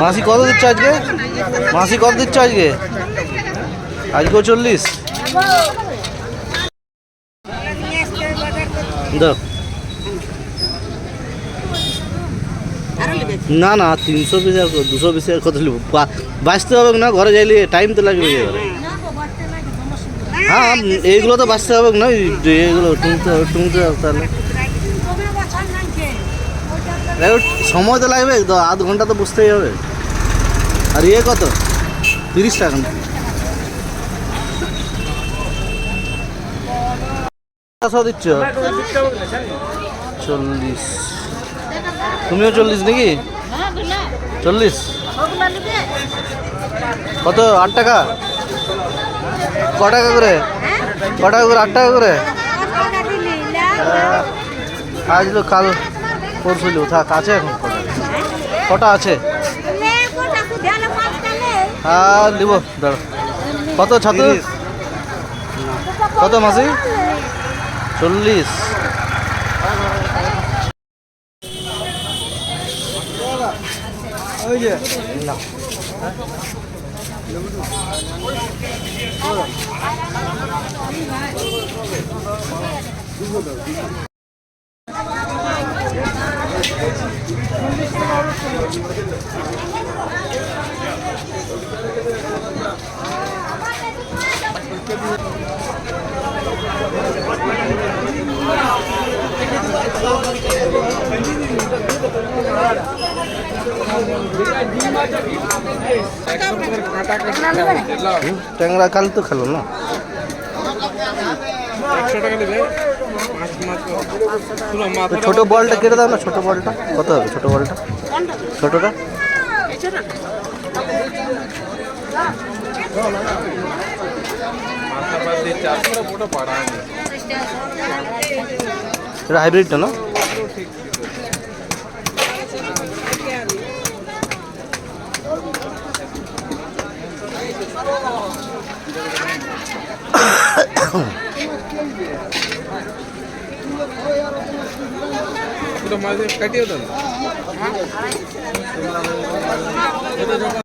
মাসি কত দিচ্ছ আজকে? মাসি কত দিচ্ছ আজকে? আজকেও চল্লিশ। না না, তিনশো পিস দুশো পিস আর কত বাঁচতে হবে না, ঘরে যাইলে টাইম তো লাগবে। হ্যাঁ এইগুলো তো বাঁচতে হবে না এগুলো হবে টুংতে হবে তাহলে। সময় তো লাগবে তো আধ ঘণ্টা তো বসতেই হবে। আর ইয়ে কত? তিরিশ টাকা। কত দিচ্ছ? চল্লিশ। তুমিও চল্লিশ নাকি? চল্লিশ। কত, আট টাকা? ক টাকা করে? ক টাকা করে? আট টাকা করে? আজ তো কাল পরশু থাক আছে এখন কটা? কটা আছে? হ্যাঁ দিব দাঁড়া। কত ছাত্র কত মাসি? চল্লিশ। ওই যে। না। হুম, ট্যাংরা কাল তো খেলো না। ছোট বলটা কেটে দাও না, ছোট বলটা। কত হবে ছোট বলটা? ছোটটা? হাইব্রিডটা না? মাছ কাটিয়ে দেন